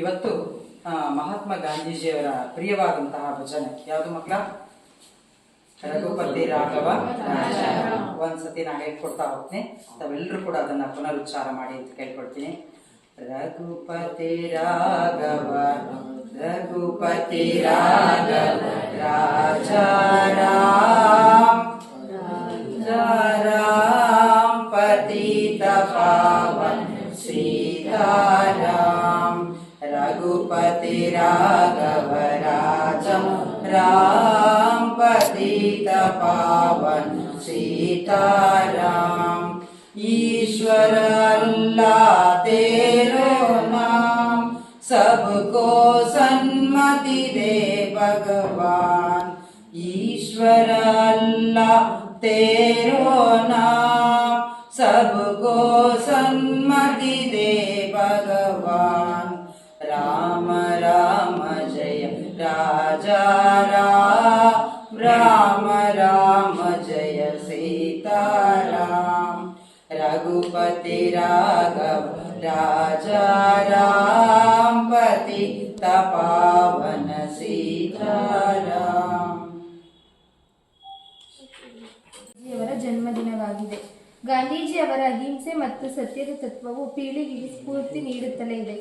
ಇವತ್ತು ಮಹಾತ್ಮ ಗಾಂಧೀಜಿಯವರ ಪ್ರಿಯವಾದಂತಹ ಭಜನೆ. ಯಾವುದು ಮಕ್ಕಳ? ರಘುಪತಿ ರಾಘವ ಒಂದ್ಸತಿ ನಾ ಹೇಳ್ಕೊಡ್ತಾ ಹೋಗ್ತೀನಿ ತಾವೆಲ್ಲರೂ ಕೂಡ ಅದನ್ನ ಪುನರುಚ್ಚಾರ ಮಾಡಿ ಅಂತ ಕೇಳ್ಕೊಡ್ತೀನಿ ರಘುಪತಿ ರಾಘವ ರಘುಪತಿ ರಾಘವ ರಾಜ ರಾಮ್ राम पतित पावन सीताराम रघुपति राघव राजम राम पतित पावन सीताराम ईश्वर अल्लाह तेरो नाम सबको सन्मति दे भगवान ईश्वर अल्लाह तेरो नाम सबको सन्मति दे भगवान राम राम राम जय सीताराम रघुपति राघव राजा राम पति तपावन सीताराम ಗಾಂಧೀಜಿಯವರ ಜನ್ಮದಿನವಾಗಿದೆ ಗಾಂಧೀಜಿಯವರ ಅಹಿಂಸೆ ಮತ್ತು ಸತ್ಯದ ತತ್ವವು ಪೀಳಿಗೆಗೆ ಸ್ಫೂರ್ತಿ ನೀಡುತ್ತಲೇ ಇದೆ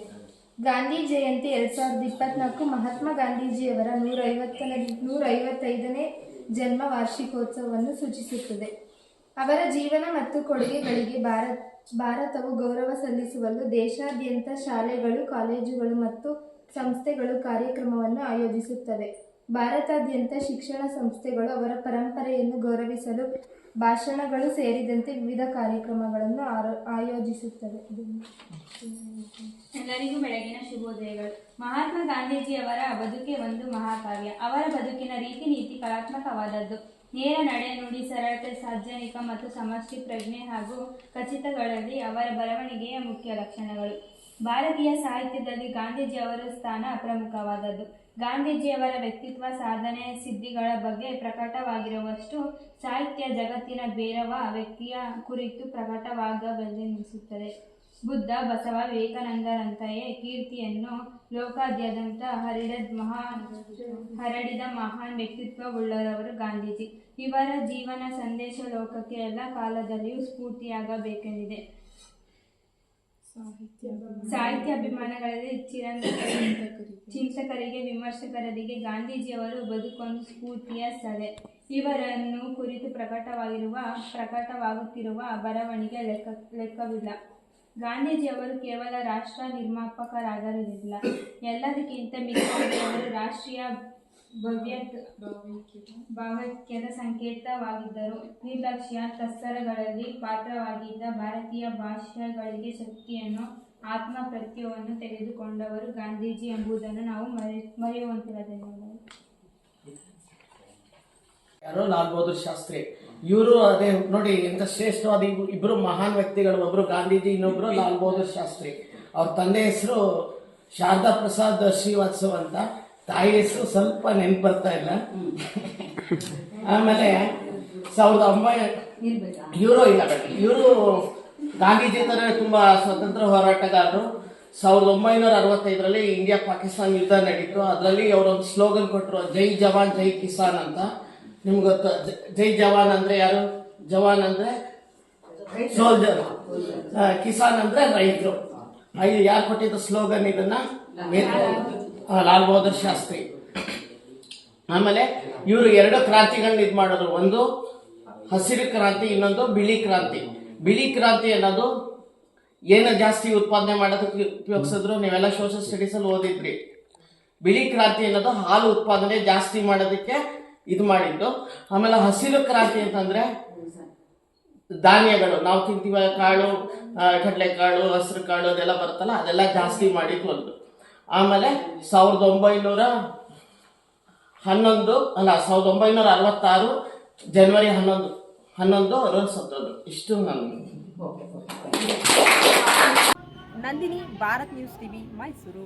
ಗಾಂಧಿ ಜಯಂತಿ ಎರಡ್ ಸಾವಿರದ ಇಪ್ಪತ್ನಾಲ್ಕು ಮಹಾತ್ಮ ಗಾಂಧೀಜಿಯವರ ನೂರ ಐವತ್ತನೇ ನೂರ ಐವತ್ತೈದನೇ ಜನ್ಮ ವಾರ್ಷಿಕೋತ್ಸವವನ್ನು ಸೂಚಿಸುತ್ತದೆ. ಅವರ ಜೀವನ ಮತ್ತು ಕೊಡುಗೆಗಳಿಗೆ ಭಾರತ್, ಭಾರತವು ಗೌರವ ಸಲ್ಲಿಸುವಲ್ಲೂ ದೇಶಾದ್ಯಂತ ಶಾಲೆಗಳು, ಕಾಲೇಜುಗಳು ಮತ್ತು ಸಂಸ್ಥೆಗಳು ಕಾರ್ಯಕ್ರಮವನ್ನು ಆಯೋಜಿಸುತ್ತವೆ. ಭಾರತಾದ್ಯಂತ ಶಿಕ್ಷಣ ಸಂಸ್ಥೆಗಳು ಅವರ ಪರಂಪರೆಯನ್ನು ಗೌರವಿಸಲು ಭಾಷಣಗಳು ಸೇರಿದಂತೆ ವಿವಿಧ ಕಾರ್ಯಕ್ರಮಗಳನ್ನು ಆರೋ- ಆಯೋಜಿಸುತ್ತವೆ. ಎಲ್ಲರಿಗೂ ಬೆಳಗಿನ ಶುಭೋದಯಗಳು. ಮಹಾತ್ಮ ಗಾಂಧೀಜಿಯವರ ಬದುಕೆ ಒಂದು ಮಹಾಕಾವ್ಯ. ಅವರ ಬದುಕಿನ ರೀತಿ ನೀತಿ ಕಲಾತ್ಮಕವಾದದ್ದು. ನೇರ ನಡೆ ನುಡಿ ಸರಳತೆ ಸಾರ್ವಜನಿಕ ಮತ್ತು ಸಮಷ್ಟಿ ಪ್ರಜ್ಞೆ ಹಾಗೂ ಖಚಿತಗಳಲ್ಲಿ ಅವರ ಬರವಣಿಗೆಯ ಮುಖ್ಯ ಲಕ್ಷಣಗಳು. ಭಾರತೀಯ ಸಾಹಿತ್ಯದಲ್ಲಿ ಗಾಂಧೀಜಿಯವರ ಸ್ಥಾನ ಪ್ರಮುಖವಾದದ್ದು. ಗಾಂಧೀಜಿಯವರ ವ್ಯಕ್ತಿತ್ವ, ಸಾಧನೆ, ಸಿದ್ಧಿಗಳ ಬಗ್ಗೆ ಪ್ರಕಟವಾಗಿರುವಷ್ಟು ಸಾಹಿತ್ಯ ಜಗತ್ತಿನ ಬೇರವ ವ್ಯಕ್ತಿಯ ಕುರಿತು ಪ್ರಕಟವಾಗಬೆನ್ನಿಸುತ್ತದೆ ಬುದ್ಧ ಬಸವ ವಿವೇಕಾನಂದರಂತೆಯೇ ಕೀರ್ತಿಯನ್ನು ಲೋಕಾದ್ಯಂತ ಹರಡದ ಮಹಾ ಹರಡಿದ ಮಹಾನ್ ವ್ಯಕ್ತಿತ್ವವುಳ್ಳವರು ಗಾಂಧೀಜಿ. ಇವರ ಜೀವನ ಸಂದೇಶ ಲೋಕಕ್ಕೆ ಎಲ್ಲ ಕಾಲದಲ್ಲಿಯೂ ಸ್ಫೂರ್ತಿಯಾಗಬೇಕೆಂದಿದೆ. ಸಾಹಿತ್ಯ ಅಭಿಮಾನಗಳಲ್ಲಿ ಚಿಂತಕರಿಗೆ ವಿಮರ್ಶಕರಿಗೆ ಗಾಂಧೀಜಿಯವರು ಬದುಕೊಂದು ಸ್ಫೂರ್ತಿಯ ಸಲೆ ಇವರನ್ನು ಕುರಿತು ಪ್ರಕಟವಾಗಿರುವ ಪ್ರಕಟವಾಗುತ್ತಿರುವ ಬರವಣಿಗೆ ಲೆಕ್ಕ ಲೆಕ್ಕವಿಲ್ಲ. ಗಾಂಧೀಜಿಯವರು ಕೇವಲ ರಾಷ್ಟ್ರ ನಿರ್ಮಾಪಕರಾಗಿರಲಿಲ್ಲ ಎಲ್ಲದಕ್ಕಿಂತ ಮಿಗಿಲಾಗಿ ಅವರು ರಾಷ್ಟ್ರೀಯ ಭವ್ಯ ಭಾವೈಕ್ಯದ ಸಂಕೇತವಾಗಿದ್ದರು. ನಿರ್ಲಕ್ಷ್ಯ, ತತ್ಸರಗಳಲ್ಲಿ ಪಾತ್ರವಾಗಿದ್ದ ಭಾರತೀಯ ಭಾಷೆಗಳಿಗೆ ಶಕ್ತಿಯನ್ನು, ಆತ್ಮ ಪ್ರತ್ಯವನ್ನು ತೆಗೆದುಕೊಂಡವರು ಗಾಂಧೀಜಿ ಎಂಬುದನ್ನು ನಾವು ಮರೆ ಮರೆಯುವಂತಿರಲಿಲ್ಲ ಯಾರೋ ಲಾಲ್ ಬಹದ್ದೂರ್ ಶಾಸ್ತ್ರಿ. ಇವರು ಅದೇ ನೋಡಿ ಎಂತ ಶ್ರೇಷ್ಠವಾದ ಇಬ್ಬರು ಮಹಾನ್ ವ್ಯಕ್ತಿಗಳು, ಒಬ್ರು ಗಾಂಧೀಜಿ, ಇನ್ನೊಬ್ರು ಲಾಲ್ ಬಹದ್ದೂರ್ ಶಾಸ್ತ್ರಿ. ಅವ್ರ ತಂದೆ ಹೆಸರು ಶಾರದಾ ಪ್ರಸಾದ್ ಶ್ರೀವಾತ್ಸವ್ ಅಂತ. ತಾಯಿ ಹೆಸರು ಸ್ವಲ್ಪ ನೆನ್ಪು ಬರ್ತಾ ಇಲ್ಲ. ಆಮೇಲೆ ಸಾವಿರದ ಒಂಬೈನೂರ ಇವರು ಇಲ್ಲ, ಇವರು ಗಾಂಧೀಜಿ ತರ ತುಂಬಾ ಸ್ವತಂತ್ರ ಹೋರಾಟಗಾರರು. ಸಾವಿರದ ಒಂಬೈನೂರ ಅರವತ್ತೈದರಲ್ಲಿ ಇಂಡಿಯಾ ಪಾಕಿಸ್ತಾನ ಯುದ್ಧ ನಡೀತು. ಅದರಲ್ಲಿ ಅವರೊಂದು ಸ್ಲೋಗನ್ ಕೊಟ್ಟರು ಜೈ ಜವಾನ್, ಜೈ ಕಿಸಾನ್ ಅಂತ. ನಿಮ್ಗೆ ಗೊತ್ತು? ಜ- ಜವಾನ್ ಅಂದ್ರೆ ಯಾರು? ಜವಾನ್ ಅಂದ್ರೆ ಸೋಲ್ಜರ್ ಕಿಸಾನ್ ಅಂದ್ರೆ ರೈತರು. ಐದು ಯಾರು ಕೊಟ್ಟಿದ್ದು ಸ್ಲೋಗನ್ ಇದನ್ನ? ಲಾಲ್ ಬಹದ್ದೂರ್ ಶಾಸ್ತ್ರಿ. ಆಮೇಲೆ ಇವರು ಎರಡು ಕ್ರಾಂತಿಗಳನ್ನ ಇದು ಮಾಡಿದ್ರು. ಒಂದು ಹಸಿರು ಕ್ರಾಂತಿ, ಇನ್ನೊಂದು ಬಿಳಿ ಕ್ರಾಂತಿ. ಬಿಳಿ ಕ್ರಾಂತಿ ಅನ್ನೋದು ಏನು ಜಾಸ್ತಿ ಉತ್ಪಾದನೆ ಮಾಡೋದಕ್ಕೆ ಉಪಯೋಗಿಸಿದ್ರು? ನೀವೆಲ್ಲ ಸೋಷಿಯಲ್ ಸ್ಟಡೀಸಲ್ಲಿ ಓದಿದ್ರಿ. ಬಿಳಿ ಕ್ರಾಂತಿ ಅನ್ನೋದು ಹಾಲು ಉತ್ಪಾದನೆ ಜಾಸ್ತಿ ಮಾಡೋದಕ್ಕೆ ಇದು ಮಾಡಿದ್ದು. ಆಮೇಲೆ ಹಸಿರು ಕ್ರಾಂತಿ ಅಂತಂದ್ರೆ ಧಾನ್ಯಗಳು. ನಾವು ತಿಂತೀವ ಕಾಳು ಕಡಲೆ ಕಡಲೆಕಾಳು, ಹಸಿರು ಕಾಳು ಅದೆಲ್ಲ ಬರುತ್ತಲ್ಲ, ಅದೆಲ್ಲ ಜಾಸ್ತಿ ಮಾಡಿದ್ದು ಒಂದು. ಆಮೇಲೆ ಸಾವಿರದ ಒಂಬೈನೂರ ಹನ್ನೊಂದು, ಅಲ್ಲ, ಸಾವಿರದ ಒಂಬೈನೂರ ಅರವತ್ತಾರು ಜನವರಿ ಹನ್ನೊಂದು ಹನ್ನೊಂದು ಅರವತ್ತು ಸತ್ತೋದು ಇಷ್ಟು ನಾನು ನಂದಿನಿ, ಭಾರತ್ ನ್ಯೂಸ್ ಟಿವಿ, ಮೈಸೂರು.